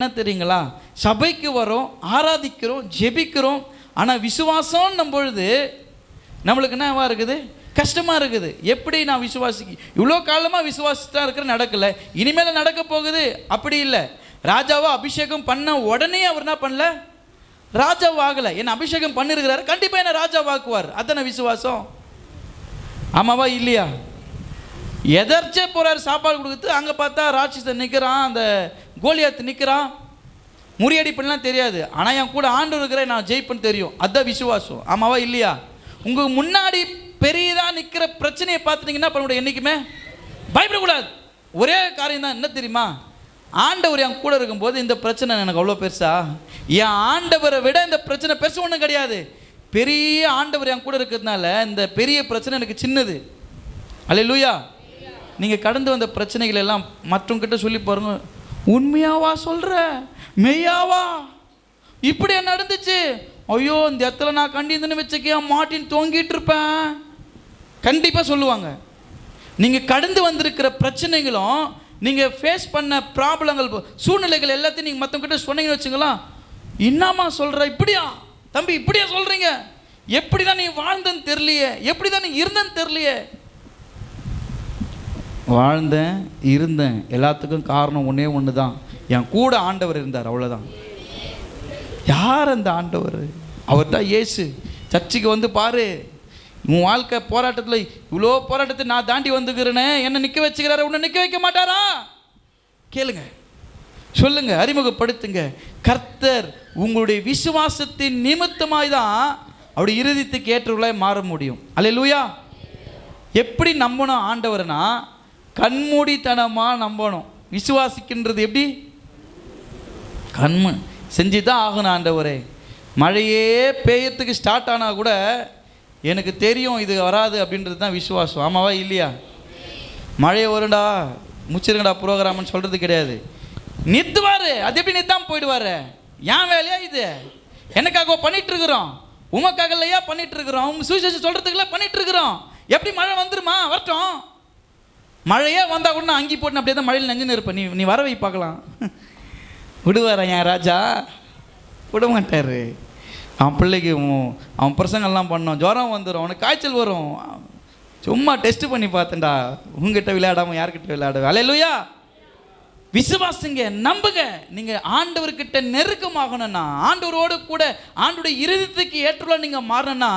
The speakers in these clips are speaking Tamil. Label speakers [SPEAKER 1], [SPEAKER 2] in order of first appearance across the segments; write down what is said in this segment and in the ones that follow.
[SPEAKER 1] என்ன தெரியுங்களா? சபைக்கு வரோம் ஆராதிக்கிறோம் ஜெபிக்கிறோம். ஆனால் விசுவாசம் பொழுது நம்மளுக்கு என்னவா இருக்குது? கஷ்டமாக இருக்குது. எப்படி நான் விசுவாசிக்க? இவ்வளோ காலமாக விசுவாசித்தான் இருக்கிற நடக்கலை. இனிமேல் நடக்க போகுது. அப்படி இல்லை. ராஜாவை அபிஷேகம் பண்ண உடனே அவர் என்ன பண்ணல? ராஜாவாகலை என்ன அபிஷேகம் பண்ணிருக்கிறாரு. கண்டிப்பாக என்ன ராஜாவாக்குவார் அத்தனை விசுவாசம்? ஆமாவா? இல்லையா? எதர்ச்சே போகிறார் சாப்பாடு கொடுக்குறது அங்கே பார்த்தா ராட்சசன் நிற்கிறான் அந்த கோலியாத்து நிற்கிறான் முறியடிப்பெல்லாம் தெரியாது. ஆனால் என் கூட ஆண்டு இருக்கிற நான் ஜெயிப்பேன்னு தெரியும். அதான் விசுவாசம். ஆமாவா இல்லையா? உங்களுக்கு முன்னாடி பெரியதாக நிற்கிற பிரச்சனையை பார்த்துட்டீங்கன்னா பண்ண முடியும் என்றைக்குமே பயப்படக்கூடாது. ஒரே காரியம் தான் என்ன தெரியுமா? ஆண்டவர் என் கூட இருக்கும்போது இந்த பிரச்சனை எனக்கு அவ்வளோ பெருசா? என் ஆண்டவரை விட இந்த பிரச்சனை பெருசு ஒன்றும் கிடையாது. பெரிய ஆண்டவர் என் கூட இருக்கிறதுனால இந்த பெரிய பிரச்சனை எனக்கு சின்னது. அல்ல லூயா நீங்கள் கடந்து வந்த பிரச்சனைகள் எல்லாம் மற்றவங்கிட்ட சொல்லி பாருங்க. உண்மையாவா சொல்கிற மெய்யாவா? இப்படி நடந்துச்சு? ஐயோ இந்த இடத்துல நான் கண்டிந்துன்னு வச்சுக்கியா மாட்டின்னு தொங்கிட்டு இருப்பேன். கண்டிப்பாக சொல்லுவாங்க. நீங்கள் கடந்து வந்திருக்கிற பிரச்சனைகளும் நீங்கள் ஃபேஸ் பண்ண ப்ராப்ளங்கள் சூழ்நிலைகள் எல்லாத்தையும் நீங்கள் மற்றவங்கிட்ட சொன்னீங்கன்னு வச்சுங்களா என்னம்மா சொல்கிற இப்படியா? தம்பி இப்படியா சொல்கிறீங்க எப்படி தான் நீ வாழ்ந்தன்னு தெரியலையே. எப்படி தான் நீ இருந்தன்னு தெரியலையே. வாழ்ந்தேன் இருந்தேன். எல்லாத்துக்கும் காரணம் ஒன்றே ஒன்று தான் என் கூட ஆண்டவர் இருந்தார் அவ்வளோதான் யார் அந்த ஆண்டவர்? அவர் தான் ஏசு சர்ச்சுக்கு வந்து பாரு. உன் வாழ்க்கை போராட்டத்தில் இவ்வளோ போராட்டத்தை நான் தாண்டி வந்துக்கிறேனே. என்ன நிற்க வச்சுக்கிறாரு உன்னை நிற்க வைக்க மாட்டாரா? கேளுங்க. சொல்லுங்க அறிமுகப்படுத்துங்க. கர்த்தர் உங்களுடைய விசுவாசத்தின் நிமித்தமாய் தான் அப்படி இறுதித்துக்கு ஏற்றவர்களாய் மாற முடியும். அல்லேலூயா. எப்படி நம்பணும் ஆண்டவர்னா கண்மூடித்தனமாக நம்பணும். விசுவாசிக்கின்றது எப்படி? கண்மு. செஞ்சு தான் ஆகணும் ஆண்டவரே. மழையே பெய்யறதுக்கு ஸ்டார்ட் ஆனால் கூட எனக்கு தெரியும் இது வராது அப்படின்றது தான் விசுவாசம். ஆமாவா இல்லையா? மழையை வரும்டா முச்சிருங்கடா ப்ரோக்ராம்னு சொல்கிறது கிடையாது. நித்துவார் அது எப்படி நிறுத்தாம போயிடுவார்? ஏன் வேலையா இது? எனக்காக பண்ணிகிட்ருக்குறோம் உமக்காக இல்லையா பண்ணிகிட்ருக்குறோம் இருக்கிறோம் உங்க சுவிசேஷம் எப்படி மழை வந்துருமா? வரட்டும். மழையே வந்தால் கூட நான் அங்கி போட்டு அப்படியே தான் மழையில் நெஞ்சுன்னு இருப்பேன் நீ நீ வர வை பார்க்கலாம். விடுவாரா என் ராஜா? விட மாட்டார் அவன் பிள்ளைக்கு அவன் பிரசங்கெல்லாம் பண்ணோம். ஜுரம் வந்துடும் அவனுக்கு காய்ச்சல் வரும். சும்மா டெஸ்ட் பண்ணி பார்த்தேன்டா. உங்ககிட்ட விளையாடாம யார்கிட்ட விளையாட அலையலுயா! விசுவாசுங்க நம்புங்க. நீங்கள் ஆண்டவர்கிட்ட நெருக்கமாகணும்னா ஆண்டவரோடு கூட ஆண்டுடைய இறுதித்துக்கு ஏற்றுள்ள நீங்கள் மாறணும்னா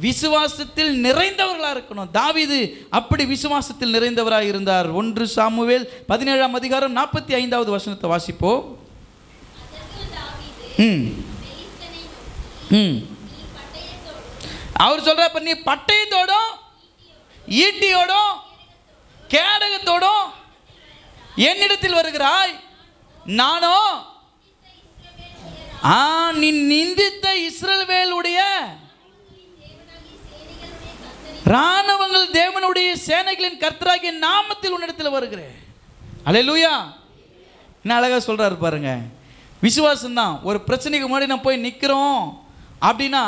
[SPEAKER 1] விசுவாசத்தில் நிறைந்தவர்களாக இருக்கணும். தாவிது அப்படி விசுவாசத்தில் நிறைந்தவராக இருந்தார். ஒன்று சாமுவேல் பதினேழாம் அதிகாரம் நாற்பத்தி ஐந்தாவது வசனத்தை வாசிப்போம் ம். ம். அவர் சொல்றப்ப நீ பட்டயத்தோடும் ஈட்டியோடும் கேடகத்தோடும் என்னிடத்தில் வருகிறாய். நானோ? ஆ நீ நிந்தித்த இஸ்ரவேலுடைய ராணுவங்கள் தேவனுடைய சேனைகளின் கர்த்தராகிய நாமத்தில் உன்னிடத்தில் வருகிறேன். லூயா என்ன அழகாக சொல்கிறாரு பாருங்க. விசுவாசம் தான் ஒரு பிரச்சனைக்கு முன்னாடி நான் போய் நிற்கிறோம் அப்படின்னா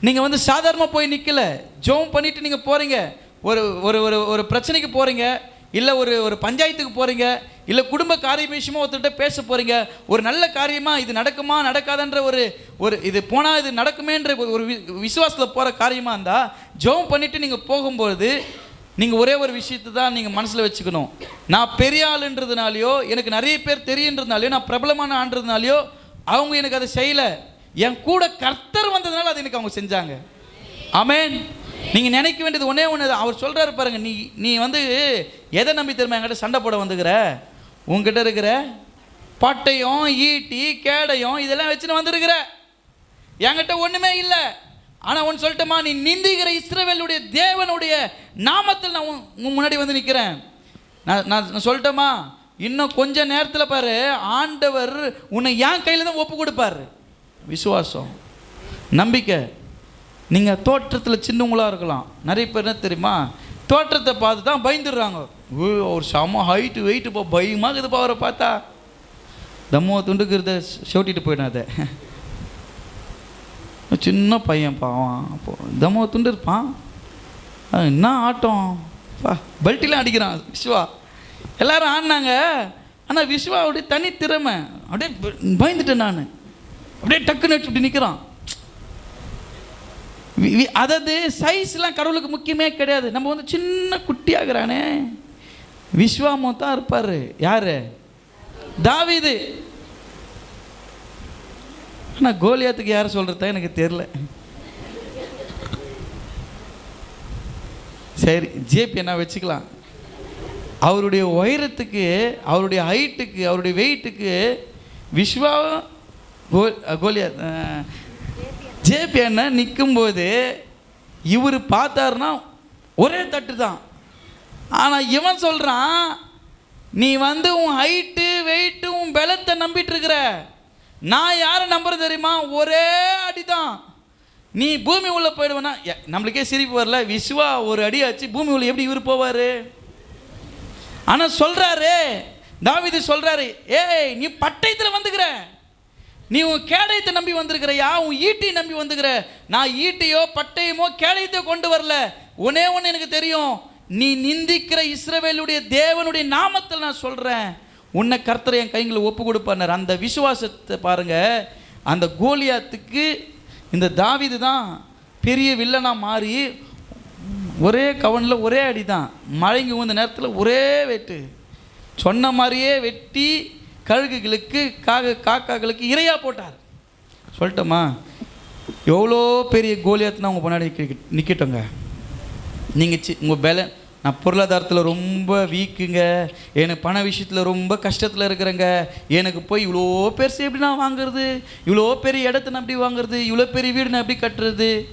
[SPEAKER 1] நீங்கள் வந்து சாதாரணமாக போய் நிற்கல ஜோம் பண்ணிவிட்டு நீங்கள் போகிறீங்க ஒரு ஒரு ஒரு ஒரு பிரச்சனைக்கு போகிறீங்க இல்லை ஒரு ஒரு பஞ்சாயத்துக்கு போகிறீங்க இல்லை குடும்ப காரிய விஷயமா ஒருத்தர்கிட்ட பேச போகிறீங்க ஒரு நல்ல காரியமாக இது நடக்குமா நடக்காதன்ற ஒரு ஒரு இது போனால் இது நடக்குமேன்ற ஒரு- ஒரு விசுவாசத்தில் போகிற காரியமாக இருந்தால் ஜோம் பண்ணிவிட்டு நீங்கள் போகும்போது நீங்கள் ஒரே ஒரு விஷயத்தை தான் நீங்கள் மனசில் வச்சுக்கணும். நான் பெரிய ஆளுன்றதுனாலையோ எனக்கு நிறைய பேர் தெரியுன்றதுனாலையோ நான் பிரபலமான ஆன்றதுனாலையோ அவங்க எனக்கு அதை செய்யலை. என் கூட கர்த்தர் வந்ததுனால அதை எனக்கு அவங்க செஞ்சாங்க. ஆமென். நீங்கள் நினைக்க வேண்டியது ஒன்றே ஒன்று அவர் சொல்கிறாரு பாருங்க நீ நீ வந்து எதை நம்பி திரும்ப என்கிட்ட சண்டை போட வந்துக்கிற? உங்ககிட்ட இருக்கிற பட்டையும் ஈட்டி கேடையும் இதெல்லாம் வச்சுன்னு வந்திருக்கிற. என்கிட்ட ஒன்றுமே இல்லை. ஆனால் ஒன்று சொல்லட்டுமா நீ நிந்திக்கிற இஸ்ரவேலுடைய தேவனுடைய நாமத்தில் நான் உன் உன் முன்னாடி வந்து நிற்கிறேன் நான் நான் நான் சொல்லட்டுமா? இன்னும் கொஞ்ச நேரத்தில் பாரு ஆண்டவர் உன்னை என் கையில் தான் ஒப்பு கொடுப்பார். விசுவாசம் நம்பிக்கை. நீங்கள் தோற்றத்தில் சின்னவங்களாக இருக்கலாம். நிறைய பேர் என்ன தெரியுமா? தோற்றத்தை பார்த்து தான் பயந்துடுறாங்க. ஓ ஒரு செம ஹைட்டு வெயிட்டு போ பயமாக இது அவரை பார்த்தா. தம்மோ துண்டுக்கிறத செவட்டிட்டு போயிடாத சின்ன பையன் பாவம் அப்போ தம்மோ துண்டு இருப்பான். என்ன ஆட்டம்? பா பெல்ட்டிலாம் அடிக்கிறான் விஸ்வா எல்லாரும் ஆடினாங்க. ஆனால் விஸ்வாவுடைய தனி திறமை அப்படியே பயந்துட்டேன் நான். அப்படியே டக்குன்னு இப்படி நிற்கிறான் அதாவது சைஸ்லாம் கடவுளுக்கு முக்கியமே கிடையாது. நம்ம வந்து சின்ன குட்டியாகிறானே. விஸ்வாமோ தான் இருப்பார். யார்? தாவிது. ஆனால் கோலியாத்துக்கு யார் சொல்கிறதா எனக்கு தெரில சரி ஜேபி என்ன வச்சுக்கலாம். அவருடைய உயரத்துக்கு அவருடைய ஹைட்டுக்கு அவருடைய வெயிட்டுக்கு விஸ்வா கோ கோலியா ஜேபி அண்ணன் நிற்கும்போது இவர் பார்த்தாருன்னா ஒரே தட்டு தான். ஆனால் இவன் சொல்கிறான் நீ வந்து உன் ஹைட்டு வெயிட்டு உன் பலத்தை நம்பிட்டு இருக்கிற நான் யாரை நம்புறது தெரியுமா? ஒரே அடி தான் நீ பூமி உள்ள போயிடுவேனா நம்மளுக்கே சிரிப்பு வரல. விஸ்வா ஒரு அடி ஆச்சு பூமி உள்ள எப்படி இவர் போவார்? ஆனால் சொல்கிறாரு தாவீது சொல்கிறாரு ஏய் நீ பட்டயத்தில் வந்துக்கிற. நீ உன் கேடயத்தை நம்பி வந்திருக்கிறையா? உன் ஈட்டி நம்பி வந்துக்கிற நான் ஈட்டியோ பட்டயமோ கேடயத்தையோ கொண்டு வரல. ஒன்னே ஒன்று எனக்கு தெரியும். நீ நிந்திக்கிற இஸ்ரவேலுடைய தேவனுடைய நாமத்தில் நான் சொல்கிறேன் உன்னை கர்த்தரை என் கைங்களை ஒப்பு கொடுப்பார் அந்த விசுவாசத்தை பாருங்கள் அந்த கோலியாத்துக்கு இந்த தாவிது தான் பெரிய வில்லனாக மாறி ஒரே கவனில் ஒரே அடி தான் மழைங்க உந்த நேரத்தில் ஒரே வெட்டு. சொன்ன மாதிரியே வெட்டி கழுகுகளுக்கு காக காக்காக்களுக்கு இரையாக போட்டார். சொல்லட்டோமா? எவ்வளோ பெரிய கோலியாத்துனா உங்கள் முன்னாடி நிற்கட்டோங்க நீங்கள் சி உங்கள் பல நான் பொருளாதாரத்தில் ரொம்ப வீக்குங்க. எனக்கு பண விஷயத்தில் ரொம்ப கஷ்டத்தில் இருக்கிறேங்க. எனக்கு போய் இவ்வளோ பெருசு எப்படி நான் வாங்குறது? இவ்வளோ பெரிய இடத்த நான் எப்படி வாங்குறது? இவ்வளோ பெரிய வீடு நான் எப்படி கட்டுறது?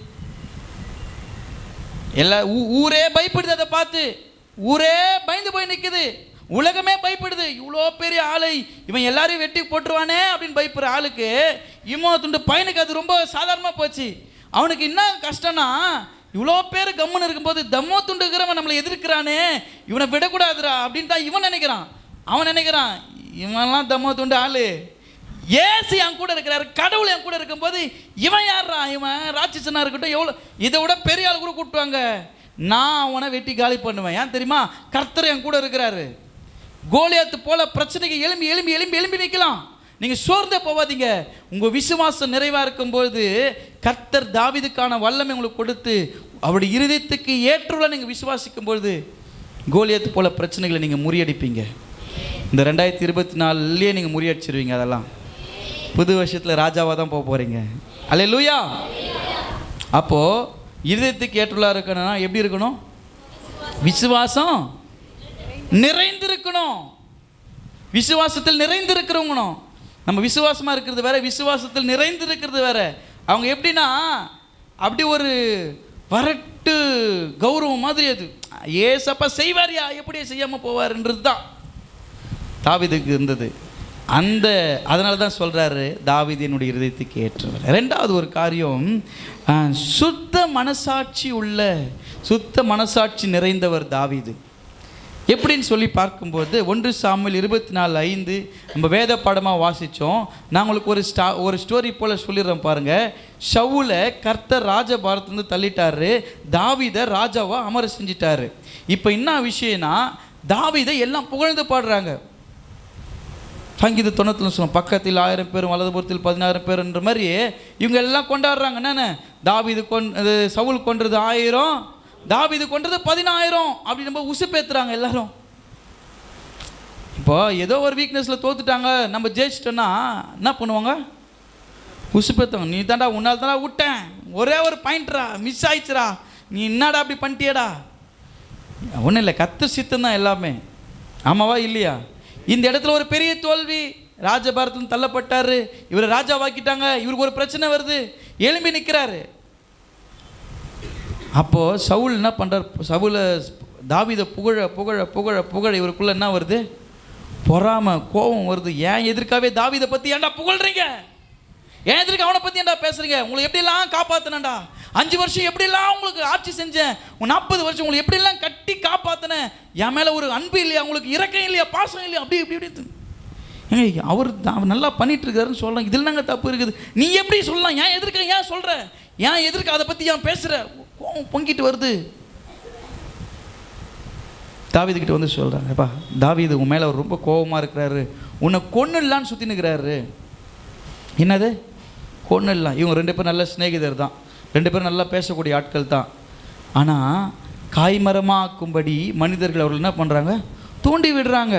[SPEAKER 1] எல்லா ஊ- ஊரே பயப்படுது அதை பார்த்து. ஊரே பயந்து போய் நிற்குது உலகமே பயப்படுது. இவ்வளோ பெரிய ஆளை இவன் எல்லாரையும் வெட்டி போட்டுருவானே அப்படின்னு பயப்படுற ஆளுக்கு இம்மோ துண்டு பையனுக்கு அது ரொம்ப சாதாரணமாக போச்சு. அவனுக்கு என்ன கஷ்டம்னா இவ்வளோ பேர் கம்முன்னு இருக்கும்போது தம்மோ துண்டுங்கிறவன் நம்மளை எதிர்க்கிறானே இவனை விடக்கூடாதுடா அப்படின்னு தான் இவன் நினைக்கிறான். அவன் நினைக்கிறான் இவன்லாம் தம்மோ துண்டு ஆளு. ஏசு என் கூட இருக்கிறாரு கடவுள் என் கூட இருக்கும்போது இவன் யாரா இவன் ராட்சசனா இருக்கட்டும் எவ்வளோ இதை விட பெரிய ஆள் கூட கூப்பிட்டுவாங்க. நான் அவனை வெட்டி காலி பண்ணுவேன். ஏன் தெரியுமா? கர்த்தர் என் கூட இருக்கிறாரு. கோலியாத்து போல பிரச்சனைக்கு எலும்பி எலும்பி எலும்பி எலும்பி நிற்கலாம். நீங்கள் சோர்ந்தே போகாதீங்க. உங்கள் விசுவாசம் நிறைவாக இருக்கும்போது கர்த்தர் தாவிதுக்கான வல்லமை உங்களுக்கு கொடுத்து அவருடைய இருதயத்துக்கு ஏற்றுள்ள நீங்கள் விசுவாசிக்கும் பொழுது கோலியத்து போல பிரச்சனைகளை நீங்கள் முறியடிப்பீங்க. இந்த ரெண்டாயிரத்தி இருபத்தி நாலுலேயே நீங்கள் முறியடிச்சிருவீங்க அதெல்லாம். புது வருஷத்தில் ராஜாவாக தான் போக போகிறீங்க அல்ல லூயா அப்போது இருதயத்துக்கு ஏற்றுள்ளா இருக்கணும்னா எப்படி இருக்கணும்? விசுவாசம். நிறைந்திருக்கணும். விசுவாசத்தில் நிறைந்திருக்கிறவங்கணும். நம்ம விசுவாசமாக இருக்கிறது வேற விசுவாசத்தில் நிறைந்திருக்கிறது வேற. அவங்க எப்படின்னா அப்படி ஒரு வரட்டு கௌரவம் மாதிரி அது. ஏசப்பா செய்வாரியா எப்படி செய்யாமல் போவார்ன்றது தான் தாவிதுக்கு இருந்தது. அந்த அதனால தான் சொல்கிறாரு தாவீது என்னுடைய இருதயத்துக்கு ஏற்றவர். ரெண்டாவது ஒரு காரியம் சுத்த மனசாட்சி உள்ள சுத்த மனசாட்சி நிறைந்தவர் தாவீது. எப்படின்னு சொல்லி பார்க்கும்போது ஒன்று சாமியில் இருபத்தி நாலு ஐந்து நம்ம வேத பாடமாக வாசித்தோம் நான் உங்களுக்கு ஒரு ஸ்டா ஒரு ஸ்டோரி போல் சொல்லிடுறேன் பாருங்கள் ஷவுல கர்த்தர் ராஜபாரத்துலேருந்து தள்ளிட்டாரு. தாவிதை ராஜாவாக அமர செஞ்சிட்டாரு. இப்போ என்ன விஷயம்னா தாவிதை எல்லாம் புகழ்ந்து பாடுறாங்க. சங்கீத தொண்ணூத்தில் சொல்லுவோம். பக்கத்தில் ஆயிரம் பேரும் வலதுபுறத்தில் பதினாயிரம் பேருன்ற மாதிரி இவங்க எல்லாம் கொண்டாடுறாங்க. என்னென்ன? தாவிது கொன் சவுல் கொன்றது ஆயிரம் தாவிது கொண்டது பதினாயிரம் அப்படி நம்ம உசுப்பேத்துறாங்க எல்லாரும். இப்போ ஏதோ ஒரு வீக்னஸில் தோத்துட்டாங்க நம்ம ஜெயிச்சிட்டோன்னா என்ன பண்ணுவாங்க? உசுப்பேத்துவாங்க நீ தாண்டா உன்னால் தாண்டா விட்டேன். ஒரே ஒரு பாயிண்ட்ரா மிஸ் ஆயிடுச்சுரா நீ என்னடா அப்படி பண்ணிட்டியடா? ஒன்றும் இல்லை கத்து சித்தம் தான் எல்லாமே. ஆமாவா இல்லையா? இந்த இடத்துல ஒரு பெரிய தோல்வி. ராஜபாரத்தில் தள்ளப்பட்டார். இவரை ராஜாவாக்கிட்டாங்க. இவருக்கு ஒரு பிரச்சனை வருது. எழும்பி நிற்கிறாரு அப்போது சவுல் என்ன பண்ணுறார் சவுலை தாவீதை புகழ புகழ புகழ புகழ இவருக்குள்ள என்ன வருது? பொறாம கோபம் வருது. ஏன் எதிர்க்காவே தாவிதை பற்றி ஏன்டா புகழ்றீங்க? ஏன் எதிர்க்க அவனை பற்றி ஏன்டா பேசுறீங்க? உங்களை எப்படிலாம் காப்பாற்றினேன்டா அஞ்சு வருஷம் எப்படிலாம் உங்களுக்கு ஆட்சி செஞ்சேன்? உன் நாற்பது வருஷம் உங்களை எப்படிலாம் கட்டி காப்பாற்றினேன் என் மேலே ஒரு அன்பு இல்லையா? உங்களுக்கு இறக்கம் இல்லையா? பாசம் இல்லையா? அப்படி இப்படி இப்படி ஏங்க அவர் தான் அவர் நல்லா பண்ணிட்டு இருக்காருன்னு சொல்கிறேன் இதில் நாங்கள் தப்பு இருக்குது? நீ எப்படி சொல்லலாம்? ஏன் எதிர்க்க ஏன் சொல்கிற ஏன் எதிர்க்க? அதை பற்றி ஏன் பேசுகிற கோவம் பொங்கிட்டு வருது. தாவிதுக்கிட்ட வந்து சொல்கிறாங்க எப்பா தாவிது உன் மேலே அவர் ரொம்ப கோபமாக இருக்கிறாரு. உன்னை கொன்னுடலான்னு சுற்றி நிற்கிறாரு என்னது? கொன்னுடலாம். இவங்க ரெண்டு பேரும் நல்ல சிநேகிதர் தான். ரெண்டு பேரும் நல்லா பேசக்கூடிய ஆட்கள் தான். ஆனால் காய்மரமாக்கும்படி மனிதர்கள் அவர்கள் என்ன பண்ணுறாங்க தூண்டி விடுறாங்க.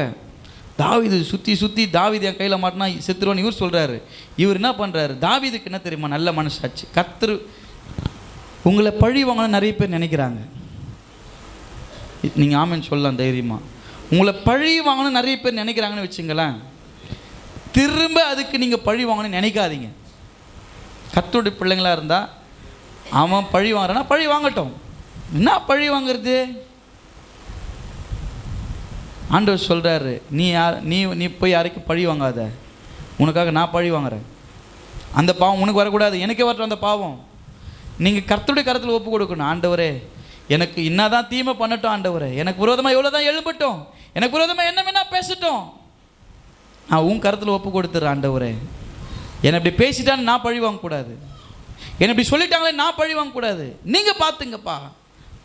[SPEAKER 1] தாவிது சுற்றி சுற்றி தாவிது என் கையில் மாட்டினா செத்துருவோன்னு இவர் சொல்கிறாரு இவர் என்ன பண்ணுறாரு தாவீதுக்கு என்ன தெரியுமா? நல்ல மனசாச்சு கத்துரு உங்களை பழி வாங்கணும்னு நிறைய பேர் நினைக்கிறாங்க. நீங்கள் ஆமன் சொல்லலாம் தைரியமாக உங்களை பழி வாங்கணும்னு நிறைய பேர் நினைக்கிறாங்கன்னு வச்சுங்களேன். திரும்ப அதுக்கு நீங்கள் பழி வாங்கணும்னு நினைக்காதீங்க. கத்தோடைய பிள்ளைங்களாக இருந்தால் அவன் பழி வாங்குறானா பழி வாங்கட்டும். என்ன பழி வாங்குறது? ஆண்டவர் சொல்கிறாரு நீ யார் நீ நீ போய் யாருக்கும் பழி வாங்காத. உனக்காக நான் பழி வாங்குறேன். அந்த பாவம் உனக்கு வரக்கூடாது. எனக்கே வரட்டும் அந்த பாவம். நீங்கள் கர்த்தருடைய கரத்தில் ஒப்பு கொடுக்கணும். ஆண்டவரே எனக்கு என்னதான் தீமை பண்ணட்டும் ஆண்டவரே. எனக்கு விரோதமாக எவ்வளோ தான் எழும்பட்டும். எனக்கு விரோதமாக என்ன வேணா பேசட்டும். நான் உன் கரத்தில் ஒப்பு கொடுத்துட்றேன் ஆண்டவரே. என்னை இப்படி பேசிட்டான்னு நான் பழி வாங்கக்கூடாது என்னை இப்படி சொல்லிட்டாங்களே நான் பழி வாங்கக்கூடாது நீங்கள் பார்த்துங்கப்பா.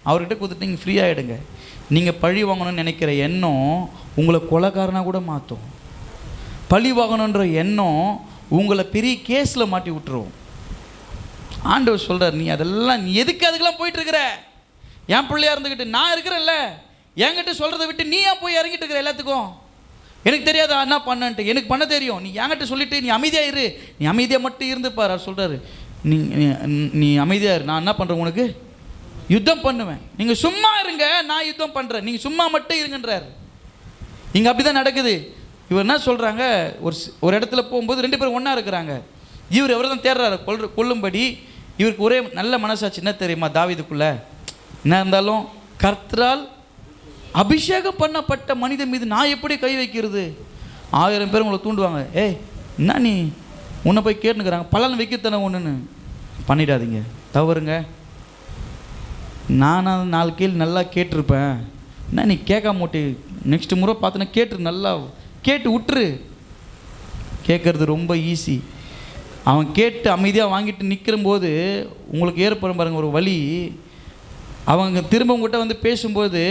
[SPEAKER 1] அவர்கிட்ட கொடுத்துட்டு நீங்கள் ஃப்ரீயாகிடுங்க நீங்கள் பழி வாங்கணும்னு நினைக்கிற எண்ணம் உங்களை கொலைக்காரனாக கூட மாற்றும் பழி வாங்கணுன்ற எண்ணம் உங்களை பெரிய கேஸில் மாட்டி விட்டுருவோம் ஆண்டவர் சொல்கிறார் நீ அதெல்லாம் நீ எதுக்கு அதுக்கெல்லாம் போயிட்டுருக்குற? என் பிள்ளையா இருந்துக்கிட்டு நான் இருக்கிறேன்ல. என்கிட்ட சொல்கிறத விட்டு நீ ஏன் போய் இறங்கிட்டு இருக்கிற எல்லாத்துக்கும்? எனக்கு தெரியாதா என்ன பண்ணன்ட்டு. எனக்கு பண்ண தெரியும். நீ என்கிட்ட சொல்லிவிட்டு நீ அமைதியாக இரு. நீ அமைதியாக மட்டும் இருந்துப்பார். அவர் சொல்கிறாரு நீ நீ- அமைதியாக இரு. நான் என்ன பண்ணுறேன் உனக்கு? யுத்தம் பண்ணுவேன். நீங்கள் சும்மா இருங்க நான் யுத்தம் பண்ணுறேன் நீங்கள் சும்மா மட்டும் இருங்கன்றார். இங்கே அப்படி தான் நடக்குது. இவர் என்ன சொல்கிறாங்க ஒரு ஒரு இடத்துல போகும்போது ரெண்டு பேரும் ஒன்றா இருக்கிறாங்க. இவர் எவர் தான் தேடுறாரு கொல் கொல்லும்படி இவருக்கு ஒரே நல்ல மனசாட்சி என்ன தெரியுமா தாவீதுக்குள்ள? என்ன இருந்தாலும் கர்த்தரால் அபிஷேகம் பண்ணப்பட்ட மனிதன் மீது நான் எப்படி கை வைக்கிறது? ஆயிரம் பேர் உங்களை தூண்டுவாங்க. ஏய் என்ன நீ? உன்னை போய் கேட்டுக்கிறாங்க பலன் வைக்கத்தானே ஒன்றுன்னு பண்ணிடாதீங்க. தவறுங்க. நானும் நாலு கேள்வி நல்லா கேட்டிருப்பேன். என்ன நீ கேட்காம மூட்டி நெக்ஸ்ட் முறை பார்த்தோன்னா கேட்டு நல்லா கேட்டு விட்டுரு கேட்குறது ரொம்ப ஈஸி அவன் கேட்டு அமைதியாக வாங்கிட்டு நிற்கிறம்போது உங்களுக்கு ஏற்படும் பாருங்கள் ஒரு வழி அவங்க திரும்ப உங்கள்கிட்ட வந்து பேசும்போது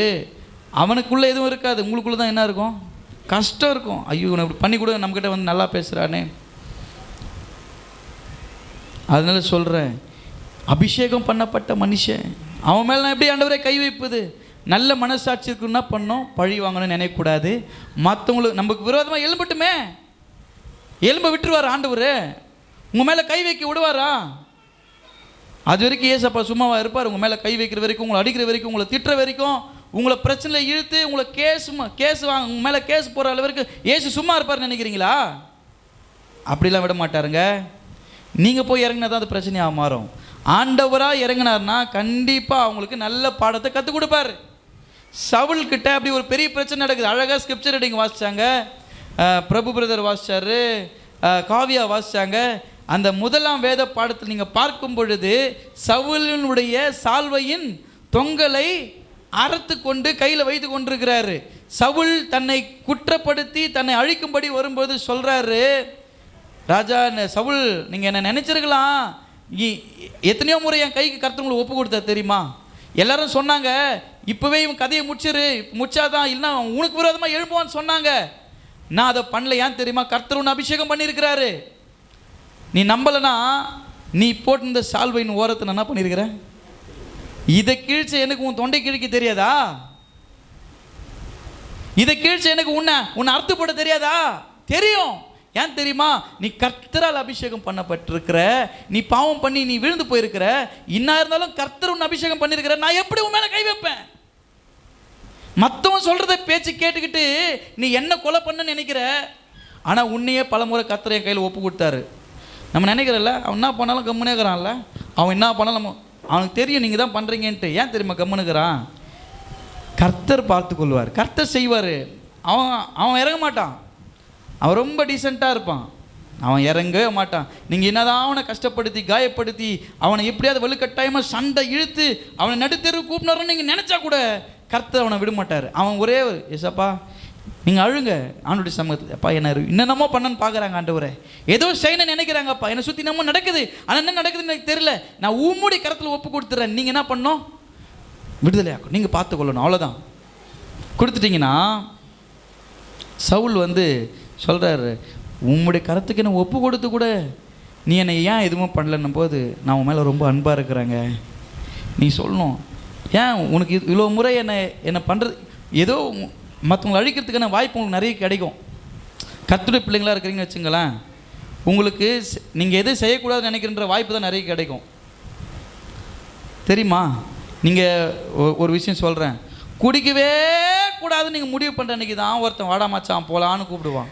[SPEAKER 1] அவனுக்குள்ளே எதுவும் இருக்காது. உங்களுக்குள்ளே தான் என்ன இருக்கும்? கஷ்டம் இருக்கும். ஐயோ இவனை இப்படி பண்ணி கூட நம்மக்கிட்ட வந்து நல்லா பேசுகிறானே அதனால சொல்கிறேன் அபிஷேகம் பண்ணப்பட்ட மனுஷன். அவன் மேலே நான் எப்படி ஆண்டவரே கை வைப்பது? நல்ல மனசாட்சி இருக்குன்னா பண்ணோம் பழி வாங்கணும்னு நினைக்கக்கூடாது. மற்றவங்களுக்கு நமக்கு விரோதமாக எலும்பட்டுமே. எலும்பை விட்டுருவார் ஆண்டவர். உங்கள் மேலே கை வைக்க விடுவாரா? அது வரைக்கும் ஏசப்பா சும்மாவா இருப்பார். உங்கள் மேலே கை வைக்கிற வரைக்கும் உங்களை அடிக்கிற வரைக்கும் உங்களை திட்டுற வரைக்கும் உங்களை பிரச்சனையில் இழுத்து உங்களை கேஸ் கேஸ் வாங்க உங்கள் மேலே கேஸ் போகிற அளவிற்கு ஏசு சும்மா இருப்பார் நினைக்கிறீங்களா? அப்படிலாம் விட மாட்டாருங்க. நீங்கள் போய் இறங்கினா தான் அது பிரச்சனையாக மாறும். ஆண்டவராக இறங்கினார்னா கண்டிப்பாக அவங்களுக்கு நல்ல பாடத்தை கற்றுக் கொடுப்பாரு. சவுல் கிட்ட அப்படி ஒரு பெரிய பிரச்சனை நடக்குது. அழகாக ஸ்கிரிப்சர் ரீடிங் வாசிச்சாங்க. பிரபு பிரதர் வாசித்தார் காவியா வாசிச்சாங்க. அந்த முதலாம் வேத பாடத்தில் நீங்கள் பார்க்கும் பொழுது சவுலினுடைய சால்வையின் தொங்கலை அறுத்து கொண்டு கையில் வைத்து கொண்டிருக்கிறாரு. சவுல் தன்னை குற்றப்படுத்தி தன்னை அழிக்கும்படி வரும்போது சொல்கிறாரு ராஜா ந- சவுல் நீங்கள் என்ன நினச்சிருக்கலாம் இ- எத்தனையோ முறை என் கைக்கு கருத்துங்களை ஒப்பு கொடுத்தா தெரியுமா? எல்லாரும் சொன்னாங்க இப்போவே இவன் கதையை முடிச்சிரு முடிச்சாதான் இல்லைன்னா உனக்கு விரோதமாக எழும்புவான்னு சொன்னாங்க. நான் அதை பண்ணல. ஏன் தெரியுமா? கர்த்தர் ஒன்று அபிஷேகம் பண்ணியிருக்கிறாரு. நீ நம்பலைன்னா நீ போட்டிருந்த சால்வையின் ஓரத்தை நான் என்ன பண்ணியிருக்கிறேன் இதை கிழிச்ச எனக்கு உன் தொண்டை கிழிக்க தெரியாதா? இதை கிழிச்ச எனக்கு உன்னை உன்னை அர்த்தப்பட தெரியாதா? தெரியும். ஏன் தெரியுமா? நீ கர்த்தரால் அபிஷேகம் பண்ணப்பட்டிருக்கிற நீ பாவம் பண்ணி நீ விழுந்து போயிருக்கிற இன்னா இருந்தாலும் கர்த்தர் உன்னை அபிஷேகம் பண்ணியிருக்கிற நான் எப்படி உன் மேலே கை வைப்பேன்? மற்றவன் சொல்கிறத பேச்சு கேட்டுக்கிட்டு நீ என்ன கொலை பண்ண நினைக்கிற? ஆனால் உன்னையே பலமுறை கர்த்தர் என் கையில் ஒப்பு கொடுத்தாரு. நம்ம நினைக்கிறல்ல அவன் என்ன பண்ணாலும் கம்முனுக்கிறான்ல அவன் என்ன பண்ணாலும் நம்ம அவனுக்கு தெரியும் நீங்கள் தான் பண்ணுறீங்கன்ட்டு ஏன் தெரியுமா கம்முனுக்கிறான் கர்த்தர் பார்த்து கொள்வார். கர்த்தர் செய்வார். அவன் அவன் இறங்க மாட்டான். அவன் ரொம்ப டீசெண்டாக இருப்பான். அவன் இறங்கவே மாட்டான். நீங்கள் என்னதான் அவனை கஷ்டப்படுத்தி காயப்படுத்தி அவனை எப்படியாவது வலுக்கட்டாயமாக சண்டை இழுத்து அவனை நடுத்தெரு கூப்பினாருன்னு நீங்கள் நினச்சா கூட கர்த்தர் அவனை விட மாட்டார். அவன் ஒரே ஒரு ஏசப்பா நீங்கள் அழுங்க. ஆண்டுடைய சமூகத்தில் அப்பா என்ன என்னென்னமோ பண்ணன்னு பார்க்குறாங்க ஆண்டவரை. ஏதோ செய்யணும்னு நினைக்கிறாங்கப்பா என்னை சுற்றி நம்ம நடக்குது. ஆனால் என்ன நடக்குதுன்னு எனக்கு தெரியல. நான் உம்முடைய கரத்தில் ஒப்பு கொடுத்துட்றேன் நீங்கள் என்ன பண்ணோம் விடுதலையாக்கும் நீங்கள் பார்த்துக்கொள்ளணும். அவ்வளோதான் கொடுத்துட்டிங்கன்னா சவுல் வந்து சொல்கிறாரு உம்முடைய கருத்துக்கு என்ன ஒப்பு கொடுத்து கூட நீ என்னை ஏன் எதுவும் பண்ணலன்னும் போது நான் உன் மேலே ரொம்ப அன்பாக இருக்கிறாங்க. நீ சொல்லணும். ஏன் உனக்கு இது- இவ்வளோ முறை என்னை என்னை பண்ணுறது ஏதோ மற்றவங்களை அழிக்கிறதுக்கான வாய்ப்பு உங்களுக்கு நிறைய கிடைக்கும். கத்துடைய பிள்ளைங்களா இருக்கிறீங்கன்னு வச்சுங்களேன் உங்களுக்கு நீங்கள் எது செய்யக்கூடாதுன்னு நினைக்கின்ற வாய்ப்பு தான் நிறைய கிடைக்கும். தெரியுமா? நீங்கள் ஒரு விஷயம் சொல்கிறேன் குடிக்கவே கூடாதுன்னு நீங்கள் முடிவு பண்ணுற அன்றைக்கி தான் ஒருத்தன் வாடா மச்சான் போகலான்னு கூப்பிடுவான்.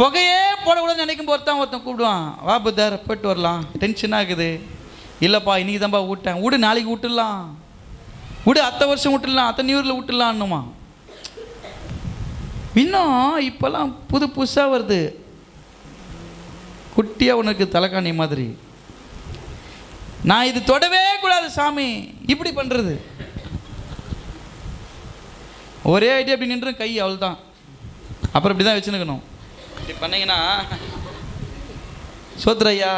[SPEAKER 1] புகையே போடக்கூடாதுன்னு நினைக்கும் போது தான் ஒருத்தன் கூப்பிடுவான். வா புத்தர் போயிட்டு வரலாம். டென்ஷனாக இருக்குது இல்லைப்பா இன்றைக்கி தான்ப்பா விட்டேன் விடு நாளைக்கு விட்டுடலாம் விடு அத்தை வருஷம் விட்டுடலாம் அத்தனை இயரில் விட்டுடலான்னுமா இன்னும் இப்போல்லாம் புது புதுசாக வருது. குட்டியாக உனக்கு தலைக்காணி மாதிரி. நான் இது தொடவே கூடாது சாமி. இப்படி பண்ணுறது ஒரே ஐடியா அப்படி நின்று கை அவள் தான் அப்புறம் இப்படி தான் வச்சுருக்கணும் இப்படி பண்ணிங்கன்னா சோத்ரையா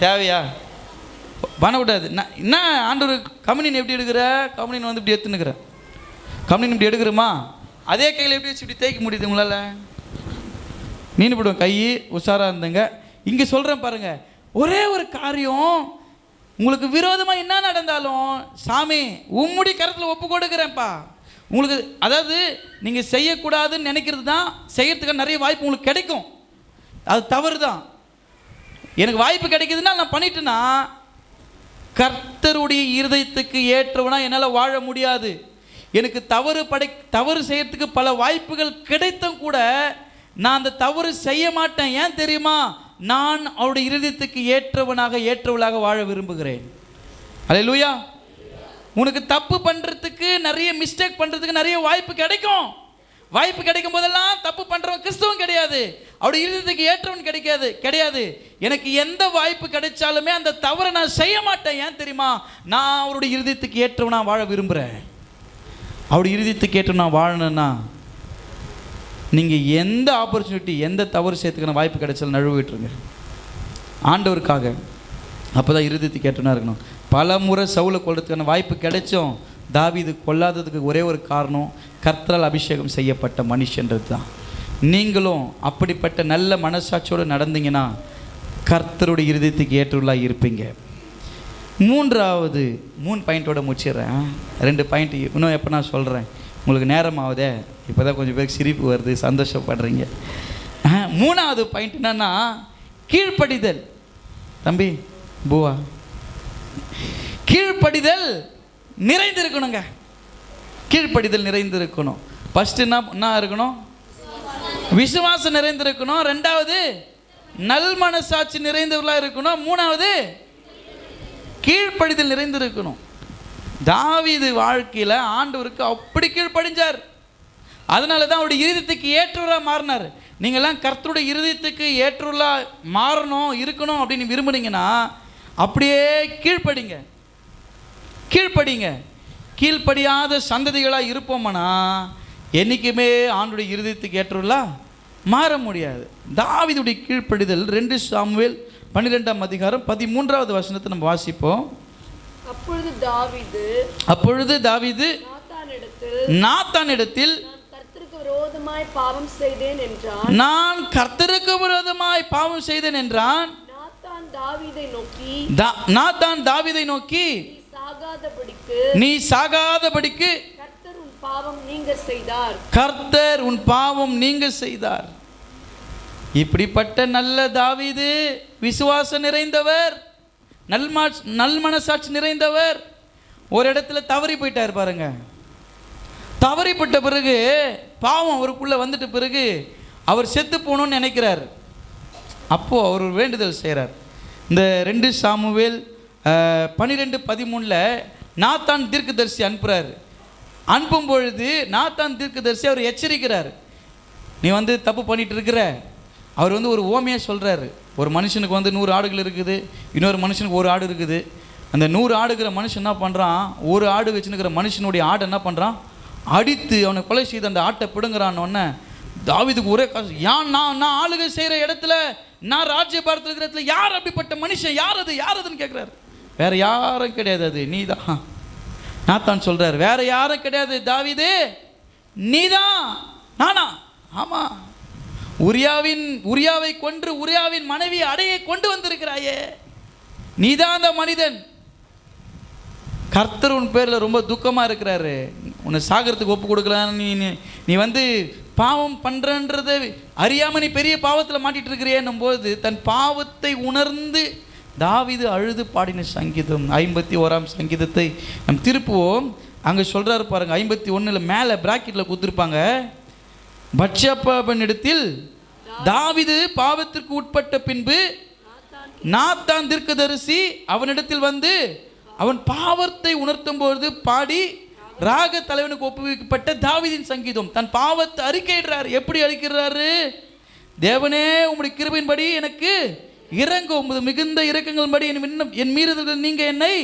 [SPEAKER 1] தேவையா? பண்ணக்கூடாது நான் என்ன ஆண்டவர் கம்யூனின் எப்படி எடுக்கிற? கம்யூனின் வந்து இப்படி எடுத்துனுக்குற கம்யூனின் இப்படி எடுக்கிறோமா? அதே கையில் எப்படி வச்சு இப்படி தேய்க்க முடியுது உங்களால்? மீன் போடுவோம் கை உஷாராக இருந்துங்க. இங்கே சொல்கிறேன் பாருங்க. ஒரே ஒரு காரியம். உங்களுக்கு விரோதமாக என்ன நடந்தாலும் சாமி உம்முடி கரத்தில் ஒப்பு கொடுக்குறேன்ப்பா. உங்களுக்கு அதாவது நீங்கள் செய்யக்கூடாதுன்னு நினைக்கிறது தான் செய்யறதுக்கு நிறைய வாய்ப்பு உங்களுக்கு கிடைக்கும். அது தவறு தான் எனக்கு வாய்ப்பு கிடைக்குதுன்னா நான் பண்ணிட்டேன்னா கர்த்தருடைய இருதயத்துக்கு ஏற்றவனா என்னால் வாழ முடியாது. எனக்கு தவறு படை தவறு செய்யறதுக்கு பல வாய்ப்புகள் கிடைத்தும் கூட நான் அந்த தவறு செய்ய மாட்டேன். ஏன் தெரியுமா? நான் அவருடைய இருதயத்துக்கு ஏற்றவனாக ஏற்றவளாக வாழ விரும்புகிறேன். அல்லேலூயா உனக்கு தப்பு பண்ணுறதுக்கு நிறைய மிஸ்டேக் பண்ணுறதுக்கு நிறைய வாய்ப்பு கிடைக்கும். வாய்ப்பு கிடைக்கும் போதெல்லாம் தப்பு பண்ணுறவன் கிறிஸ்தவன் கிடையாது. அவருடைய இருதயத்துக்கு ஏற்றவன் கிடைக்காது கிடையாது. எனக்கு எந்த வாய்ப்பு கிடைச்சாலுமே அந்த தவறை நான் செய்ய மாட்டேன். ஏன் தெரியுமா? நான் அவருடைய இருதயத்துக்கு ஏற்றவனா வாழ விரும்புகிறேன் அவருடைய இருதயத்துக்கு ஏற்ற நான் வாழணும்னா நீங்கள் எந்த ஆப்பர்ச்சுனிட்டி எந்த தவறு செய்யறதுக்கான வாய்ப்பு கிடைச்சாலும் நழுவிட்டுருங்க ஆண்டவருக்காக அப்போ தான் இருதயத்துக்கு ஏற்றனா இருக்கணும். பல முறை சவுளை கொள்றதுக்கான வாய்ப்பு கிடைச்சும் தாவிது கொல்லாததுக்கு ஒரே ஒரு காரணம் கர்த்தரால் அபிஷேகம் செய்யப்பட்ட மனுஷன்றது தான். நீங்களும் அப்படிப்பட்ட நல்ல மனசாட்சியோடு நடந்தீங்கன்னா கர்த்தருடைய இருதயத்துக்கு ஏற்றுள்ளாக இருப்பீங்க. மூன்றாவது மூணு பாயிண்ட்டோட முடிச்சிடுறேன். ரெண்டு பாயிண்ட் இன்னும் எப்போ நான் சொல்கிறேன் உங்களுக்கு நேரம் ஆகுதே. இப்போ தான் கொஞ்சம் பேருக்கு சிரிப்பு வருது சந்தோஷப்படுறீங்க. மூணாவது பாயிண்ட் என்னன்னா கீழ்ப்படிதல். தம்பி பூவா. கீழ்ப்படிதல் நிறைந்திருக்கணுங்க. கீழ்ப்படிதல் நிறைந்திருக்கணும். ஃபஸ்ட்டு என்ன என்ன இருக்கணும்? விசுவாசம் நிறைந்திருக்கணும். ரெண்டாவது நல் மனசாட்சி நிறைந்தவர்களாக இருக்கணும். மூணாவது கீழ்ப்படிதல் நிறைந்திருக்கணும். தாவிது வாழ்க்கையில் ஆண்டவருக்கு அப்படி கீழ்ப்படிஞ்சார். அதனால தான் அவருடைய இருதயத்துக்கு ஏற்றவராக மாறினார். நீங்கள்லாம் கர்த்தருடைய இருதயத்துக்கு ஏற்றவர்களாக மாறணும் இருக்கணும் அப்படின்னு விரும்புனீங்கன்னா அப்படியே கீழ்ப்படிங்க. கீழ்ப்படிங்க. கீழ்ப்படியாத சந்ததிகளாக இருப்போம்னா? என்றைக்குமே ஆண்டுடைய இருதயத்துக்கு ஏற்றவர்களா மாற முடியாது. தாவீதுடைய கீழ்ப்படிதல் ரெண்டு சாமுவேல் பன்னிரெண்டாம் அதிகாரம் பதிமூன்றாவது வசனத்தை நம்ம வாசிப்போம்.
[SPEAKER 2] அப்பொழுது தாவீது
[SPEAKER 1] அப்பொழுது தாவீது
[SPEAKER 2] கர்த்தருக்கு விரோதமாய் பாவம் செய்தேன் என்றான்.
[SPEAKER 1] நான் கர்த்தருக்கு விரோதமாய் பாவம் செய்தேன் என்றான்.
[SPEAKER 2] நாத்தான் தாவீதை நோக்கி
[SPEAKER 1] நாத்தான் தாவீதை நோக்கி
[SPEAKER 2] நீ சாகாதபடிக்கு கர்த்தர் உன் பாவம் நீங்க செய்தார்.
[SPEAKER 1] கர்த்தர் உன் பாவம் நீங்க செய்தார். இப்படிப்பட்ட நல்ல தாவீது விசுவாசம் நிறைந்தவர் நல்மா நல்மனசாட்சி நிறைந்தவர் ஒரு இடத்துல தவறி போயிட்டார் பாருங்க. தவறிப்பட்ட பிறகு பாவம் அவருக்குள்ள வந்துட்ட பிறகு அவர் செத்து போகணும்னு நினைக்கிறார். அப்போது அவர் வேண்டுதல் செய்கிறார் இந்த ரெண்டு சாமுவேல் பன்னிரெண்டு பதிமூணில் நாத்தான் தீர்க்கதரிசி அனுப்புகிறார் அனுப்பும் பொழுது நாத்தான் தீர்க்கதரிசி அவர் எச்சரிக்கிறார். நீ வந்து தப்பு பண்ணிகிட்டு இருக்கிற அவர் வந்து ஒரு ஓமையாக சொல்கிறாரு ஒரு மனுஷனுக்கு வந்து நூறு ஆடுகள் இருக்குது இன்னொரு மனுஷனுக்கு ஒரு ஆடு இருக்குது. அந்த நூறு ஆடுகிற மனுஷன் என்ன பண்ணுறான் ஒரு ஆடு வச்சுருக்கிற மனுஷனுடைய ஆடு என்ன பண்ணுறான் அடித்து அவனை கொலை செய்து அந்த ஆட்டை பிடுங்குறான்னொன்னே தாவிதுக்கு ஒரே காசு ஏன் நான் நான் ஆளுகை செய்கிற இடத்துல நான் ராஜ்யபாரத்தில் இருக்கிற இடத்துல யார் அப்படிப்பட்ட மனுஷன்? யார் அது? யார் அதுன்னு கேட்குறாரு வேற யாரும் கிடையாது அது. நீ தான் நாத்தான் சொல்கிறார் வேற யாரும் கிடையாது. தாவீது நீதான். நானா? ஆமா. உரியாவின் உரியாவை கொன்று உரியாவின் மனைவி அடையை கொண்டு வந்திருக்கிறாயே. நீதான் அந்த மனிதன். கர்த்தர் உன் பேரில் ரொம்ப துக்கமாக இருக்கிறாரு. உன்னை சாகிறதுக்கு ஒப்பு கொடுக்கலான்னு நீ நீ- வந்து பாவம் பண்ணுறன்றதை அறியாமல் நீ பெரிய பாவத்தில் மாட்டிட்டு இருக்கிறேன்னும் போது தன் பாவத்தை உணர்ந்து தாவிது அழுது பாடின சங்கீதம் ஐம்பத்தி ஓராம் சங்கீதத்தை நம் திருப்புவோம். அங்கே சொல்கிறாரு பாருங்கள் ஐம்பத்தி ஒன்றில் மேலே பிராக்கெட்டில் கொடுத்துருப்பாங்க. பட்சப்பனிடத்தில் தாவிது பாவத்திற்கு உட்பட்ட பின்பு நாத்தான் தீர்க்கதரிசி அவனிடத்தில் வந்து அவன் பாவத்தை உணர்த்தும் பொழுது பாடி ராக தலைவனுக்கு ஒப்புவிக்கப்பட்ட தாவிதின் சங்கீதம். தன் பாவத்தை அறிக்கையிடுறார். எப்படி அறிக்கிறாரு தேவனே உங்களுடைய கிருபையின்படி எனக்கு இறங்கும் மிகுந்த மிகுந்த இரக்கங்களின்படி என் இன்னும் என் மீறுதல்கள் நீங்க என்னை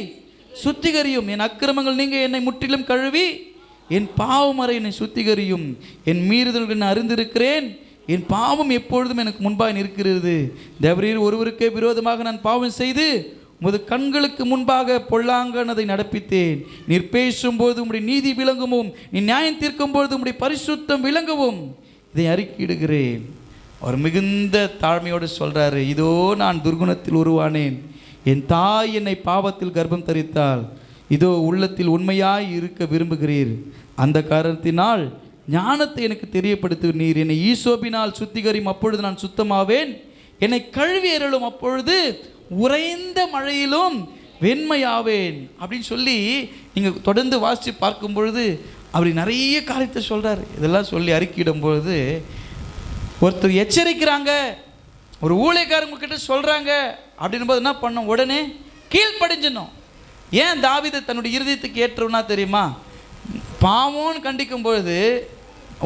[SPEAKER 1] சுத்திகரியும். என் அக்கிரமங்கள் நீங்க என்னை முற்றிலும் கழுவி என் பாவம் அறை என்னை சுத்திகரியும். என் மீறுதல்கள் நான் அறிந்திருக்கிறேன். என் பாவம் எப்பொழுதும் எனக்கு முன்பாக நிற்கிறது. தேவரீர் ஒருவருக்கே விரோதமாக நான் பாவம் செய்து உமது கண்களுக்கு முன்பாக பொல்லாங்கனதை நடப்பித்தேன். நீர் பேசும்போது உம்முடைய நீதி விளங்கவும் நீ நியாயம் தீர்க்கும் பொழுது உம்முடைய பரிசுத்தம் விளங்கவும் இதை அறிக்கிடுகிறேன் அவர் மிகுந்த தாழ்மையோடு சொல்கிறாரு இதோ நான் துர்குணத்தில் உருவானேன். என் தாய் என்னை பாவத்தில் கர்ப்பம் தரித்தாள். இதோ உள்ளத்தில் உண்மையாய் இருக்க விரும்புகிறீர். அந்த காரணத்தினால் ஞானத்தை எனக்கு தெரியப்படுத்து நீர் என்னை ஈசோபினால் சுத்திகரியும் அப்பொழுது நான் சுத்தமாவேன். என்னை கழுவி எறலும் அப்பொழுது உறைந்த மழையிலும் வெண்மையாவேன். அப்படின்னு சொல்லி நீங்கள் தொடர்ந்து வாசித்து பார்க்கும் பொழுது அப்படி நிறைய காரியத்தை சொல்கிறார் இதெல்லாம் சொல்லி அறிக்கையிடும் பொழுது ஒருத்தர் எச்சரிக்கிறாங்க ஒரு ஊழியக்காரங்க கிட்ட சொல்கிறாங்க அப்படின்னும் போது என்ன பண்ணோம்? உடனே கீழ்ப்படிஞ்சிடணும். ஏன் தாவிதை தன்னுடைய இருதயத்துக்கு ஏற்றவனா தெரியுமா? பாவம்னு கண்டிக்கும் பொழுது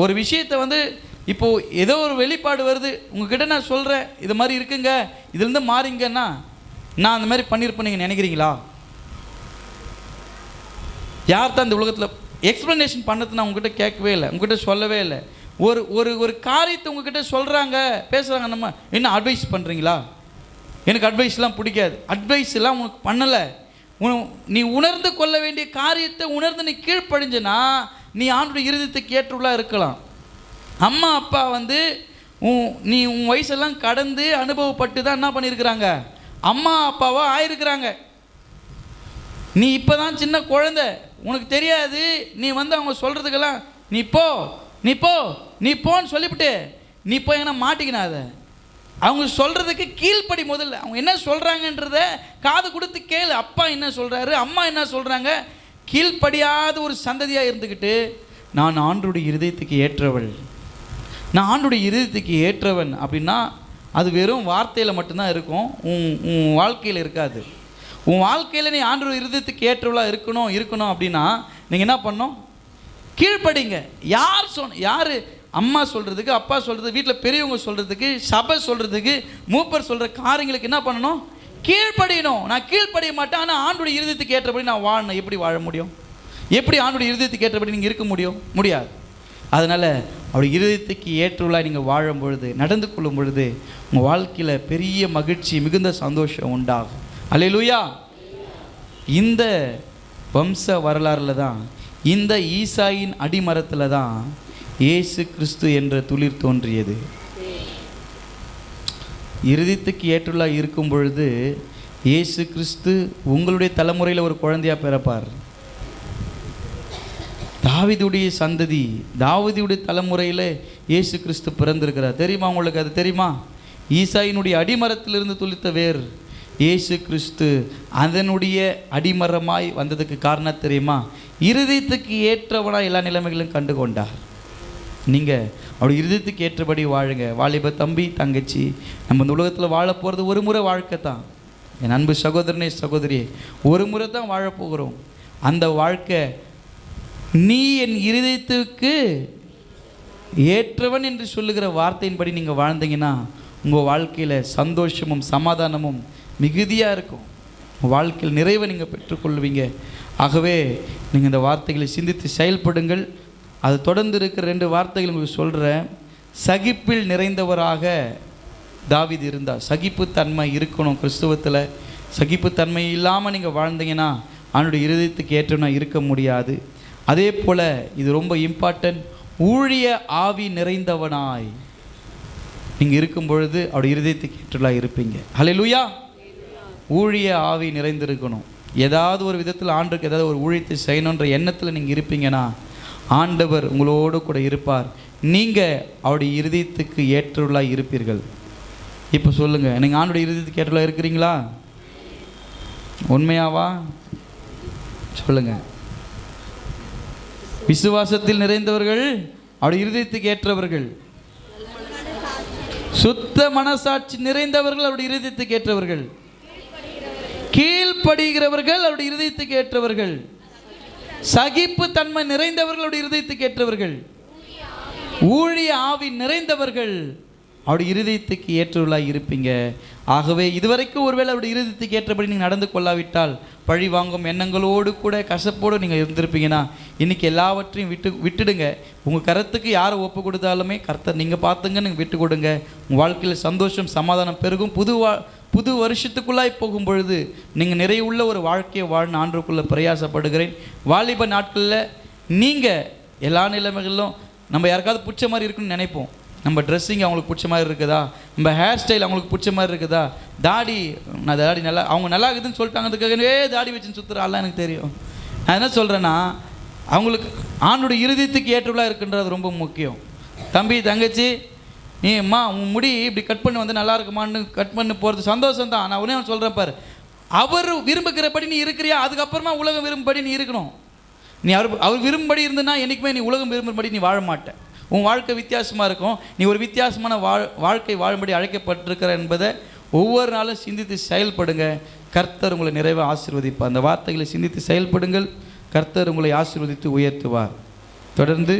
[SPEAKER 1] ஒரு விஷயத்தை வந்து இப்போது ஏதோ ஒரு வெளிப்பாடு வருது. உங்ககிட்ட நான் சொல்கிறேன் இது மாதிரி இருக்குங்க இதுலேருந்து மாறிங்கன்னா நான் அந்த மாதிரி பண்ணியிருப்பேன் நீங்கள் நினைக்கிறீங்களா? யார் தான் இந்த உலகத்தில் எக்ஸ்ப்ளனேஷன் பண்ணது நான் உங்ககிட்ட கேட்கவே இல்லை உங்ககிட்ட சொல்லவே இல்லை. ஒரு ஒரு ஒரு காரியத்தை உங்ககிட்ட சொல்கிறாங்க பேசுகிறாங்க நம்ம என்ன அட்வைஸ் பண்ணுறீங்களா எனக்கு அட்வைஸ்லாம் பிடிக்காது. அட்வைஸ் எல்லாம் உனக்கு பண்ணலை. உன- நீ உணர்ந்து கொள்ள வேண்டிய காரியத்தை உணர்ந்து நீ கீழ்ப்படிஞ்சுனா நீ ஆண்டுடைய இருதயத்துக்கு ஏற்றுள்ளாக இருக்கலாம். அம்மா அப்பா வந்து உன் நீ உன் வயசெல்லாம் கடந்து அனுபவப்பட்டு தான் என்ன பண்ணியிருக்கிறாங்க? அம்மா அப்பாவாக ஆயிருக்கிறாங்க. நீ இப்போ தான் சின்ன குழந்த. உனக்கு தெரியாது. நீ வந்து அவங்க சொல்கிறதுக்கெல்லாம் நீ போ நீ போ. நீ போன்னு சொல்லிவிட்டு நீ போய் எங்கன்னா மாட்டிக்கினாத அவங்க சொல்கிறதுக்கு கீழ்ப்படி முதல்ல. அவங்க என்ன சொல்கிறாங்கன்றத காது கொடுத்து கேளு. அப்பா என்ன சொல்கிறாரு அம்மா என்ன சொல்கிறாங்க கீழ்ப்படியாத ஒரு சந்ததியாக இருந்துக்கிட்டு நான் ஆண்டுடைய இருதயத்துக்கு ஏற்றவள். நான் ஆண்டுடைய இருதயத்துக்கு ஏற்றவன் அப்படின்னா அது வெறும் வார்த்தையில் மட்டும்தான் இருக்கும். உன் உன் வாழ்க்கையில் இருக்காது. உன் வாழ்க்கையில் நீ ஆண்டு இருதயத்துக்கு ஏற்றவளாக இருக்கணும் இருக்கணும் அப்படின்னா நீங்கள் என்ன பண்ணோம் கீழ்ப்படிங்க. யார் சொன்ன யார் அம்மா சொல்கிறதுக்கு அப்பா சொல்கிறது வீட்டில் பெரியவங்க சொல்கிறதுக்கு சபை சொல்கிறதுக்கு மூப்பர் சொல்கிற காரியங்களுக்கு என்ன பண்ணணும்? கீழ்ப்படியணும். நான் கீழ்ப்படிய மாட்டேன் ஆனால் ஆண்டுடைய இருதயத்துக்கு ஏற்றபடி நான் வாழணும். எப்படி வாழ முடியும்? எப்படி ஆண்டுடைய இருதயத்துக்கு ஏற்றபடி நீங்கள் இருக்க முடியும்? முடியாது. அதனால் அவருடைய இருதயத்துக்கு ஏற்றுள்ளாய் நீங்கள் வாழும் பொழுது நடந்து கொள்ளும் பொழுது உங்கள் வாழ்க்கையில் பெரிய மகிழ்ச்சி மிகுந்த சந்தோஷம் உண்டாகும். அல்லேலூயா. இந்த வம்ச வரலாறுல தான் இந்த ஈசாயின் அடிமரத்தில் தான் இயேசு கிறிஸ்து என்ற துளிர் தோன்றியது. இருதயத்துக்கு ஏற்றுள்ளாக இருக்கும் பொழுது இயேசு கிறிஸ்து உங்களுடைய தலைமுறையில் ஒரு குழந்தையாக பிறப்பார். தாவிதுடைய சந்ததி தாவீதுடைய தலைமுறையில் இயேசு கிறிஸ்து பிறந்திருக்கிறார். தெரியுமா உங்களுக்கு அது தெரியுமா? ஈசாயினுடைய அடிமரத்திலிருந்து துளித்த வேர் இயேசு கிறிஸ்து அதனுடைய அடிமரமாய் வந்ததுக்கு காரணம் தெரியுமா? இருதயத்துக்கு ஏற்றவனாக எல்லா நிலைமைகளும் கண்டு கொண்டார் நீங்கள் அவருடைய இருதயத்துக்கு ஏற்றபடி வாழுங்க. வாலிப தம்பி தங்கச்சி நம்ம இந்த உலகத்தில் வாழ போகிறது ஒரு முறை வாழ்க்கை தான். என் அன்பு சகோதரனே சகோதரியே ஒரு முறை தான் வாழப்போகிறோம் அந்த வாழ்க்கை நீ என் இருதயத்துக்கு ஏற்றவன் என்று சொல்லுகிற வார்த்தையின்படி நீங்கள் வாழ்ந்தீங்கன்னா உங்கள் வாழ்க்கையில் சந்தோஷமும் சமாதானமும் மிகுதியாக இருக்கும். உங்கள் வாழ்க்கையில் நிறைவை நீங்கள் பெற்றுக்கொள்வீங்க. ஆகவே நீங்கள் இந்த வார்த்தைகளை சிந்தித்து செயல்படுங்கள். அது தொடர்ந்து இருக்கிற ரெண்டு வார்த்தைகள் உங்களுக்கு சொல்கிறேன் சகிப்பில் நிறைந்தவராக தாவீது இருந்தார். சகிப்புத்தன்மை இருக்கணும் கிறிஸ்துவத்தில். சகிப்புத்தன்மை இல்லாமல் நீங்கள் வாழ்ந்தீங்கன்னா அவனுடைய இருதயத்துக்கு ஏற்றவனா இருக்க முடியாது. அதே போல் இது ரொம்ப இம்பார்ட்டன்ட் ஊழிய ஆவி நிறைந்தவனாய் நீங்கள் இருக்கும் பொழுது அவருடைய இருதயத்துக்கு ஏற்றலாக இருப்பீங்க. ஹalleluya ஊழிய ஆவி நிறைந்திருக்கணும். ஏதாவது ஒரு விதத்தில் ஆண்டுக்கு ஏதாவது ஒரு ஊழியத்தை செய்யணுன்ற எண்ணத்தில் நீங்கள் இருப்பீங்கன்னா ஆண்டவர் உங்களோடு கூட இருப்பார். நீங்கள் அவருடைய இருதயத்துக்கு ஏற்றவர்களாக இருப்பீர்கள். இப்போ சொல்லுங்கள் நீங்கள் ஆண்டுடைய இருதயத்துக்கு ஏற்றலாக இருக்கிறீங்களா? உண்மையாவா? சொல்லுங்கள் விசுவாசத்தில் நிறைந்தவர்கள் அவருடைய இருதயத்துக்கு ஏற்றவர்கள். சுத்த மனசாட்சி நிறைந்தவர்கள் அவருடைய இருதயத்துக்கு ஏற்றவர்கள். கீழ்ப்படுகிறவர்கள் அவருடைய இருதயத்துக்கு ஏற்றவர்கள். சகிப்பு தன்மை நிறைந்தவர்களுடைய இருதயத்துக்கு ஏற்றவர்கள் ஊழிய ஆவி நிறைந்தவர்கள். அவருடைய இருதயத்துக்கு ஏற்றவர்களாக இருப்பீங்க. ஆகவே இதுவரைக்கும் ஒருவேளை அவருடைய இருதயத்துக்கு ஏற்றபடி நீங்கள் நடந்து கொள்ளாவிட்டால் பழி வாங்கும் எண்ணங்களோடு கூட கசப்போடு நீங்கள் இருந்திருப்பீங்கன்னா இன்றைக்கி எல்லாவற்றையும் விட்டு விட்டுடுங்க. உங்கள் கருத்துக்கு யாரை ஒப்பு கொடுத்தாலுமே கருத்தை நீங்கள் பார்த்துங்க நீங்கள் விட்டு கொடுங்க. உங்கள் வாழ்க்கையில் சந்தோஷம் சமாதானம் பெருகும். புது வா புது வருஷத்துக்குள்ளாய் போகும் பொழுது நீங்கள் நிறைவுள்ள ஒரு வாழ்க்கையை வாழ்ந்து ஆண்டுக்குள்ளே பிரயாசப்படுகிறேன். வாலிப நாட்களில் நீங்கள் எல்லா நிலைமைகளிலும் நம்ம யாருக்காவது பிடிச்ச மாதிரி இருக்குன்னு நினைப்போம். நம்ம ட்ரெஸ்ஸிங் அவங்களுக்கு பிடிச்ச மாதிரி இருக்குதா? நம்ம ஹேர் ஸ்டைல் அவங்களுக்கு பிடிச்ச மாதிரி இருக்குதா? தாடி நான் தாடி நல்லா அவங்க நல்லா இருக்குதுன்னு சொல்லிட்டாங்கிறதுக்காகவே தாடி வச்சுன்னு சுற்றுறாலாம் எனக்கு தெரியும். நான் என்ன சொல்கிறேன்னா அவங்களுக்கு ஆணுடைய இருதயத்துக்கு ஏற்றவளாக இருக்குன்றது ரொம்ப முக்கியம். தம்பி தங்கச்சி நீ அம்மா உன் முடி இப்படி கட் பண்ணி வந்து நல்லா இருக்குமான்னு கட் பண்ணி போகிறது சந்தோஷம் தான் நான் உடனே சொல்கிறேன் பாரு அவர் விரும்புகிறபடி நீ இருக்கிறியா? அதுக்கப்புறமா உலகம் விரும்பும்படி நீ இருக்கணும். நீ அவர் அவர் விரும்பும்படி இருந்தனா என்றைக்குமே நீ உலகம் விரும்பும்படி நீ வாழ மாட்டேன். உன் வாழ்க்கை வித்தியாசமாக இருக்கும். நீ ஒரு வித்தியாசமான வாழ் வாழ்க்கை வாழும்படி அழைக்கப்பட்டிருக்கிற என்பதை ஒவ்வொரு நாளும் சிந்தித்து செயல்படுங்க. கர்த்தர் உங்களை நிறைவாக ஆசீர்வதிப்பார். அந்த வார்த்தைகளை சிந்தித்து செயல்படுங்கள். கர்த்தர் உங்களை ஆசீர்வதித்து உயர்த்துவார். தொடர்ந்து